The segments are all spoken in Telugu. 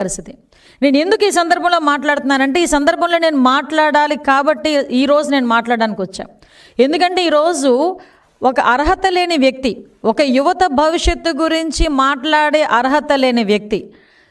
పరిస్థితి. నేను ఎందుకు ఈ సందర్భంలో మాట్లాడుతున్నానంటే ఈ సందర్భంలో నేను మాట్లాడాలి కాబట్టి ఈరోజు నేను మాట్లాడడానికి వచ్చా. ఎందుకంటే ఈరోజు ఒక అర్హత లేని వ్యక్తి ఒక యువత భవిష్యత్తు గురించి మాట్లాడే అర్హత లేని వ్యక్తి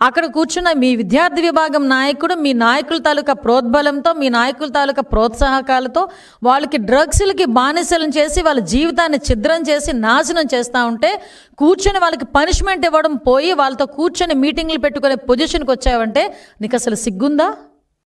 అక్కడ కూర్చున్న మీ విద్యార్థి విభాగం నాయకుడు మీ నాయకుల తాలూకా ప్రోద్బలంతో మీ నాయకుల తాలూకా ప్రోత్సాహకాలతో వాళ్ళకి డ్రగ్స్లకి బానిసలను చేసి వాళ్ళ జీవితాన్ని ఛిద్రం చేసి నాశనం చేస్తూ ఉంటే కూర్చొని వాళ్ళకి పనిష్మెంట్ ఇవ్వడం పోయి వాళ్ళతో కూర్చొని మీటింగ్లు పెట్టుకునే పొజిషన్కి వచ్చావంటే నీకు అసలు సిగ్గుందా?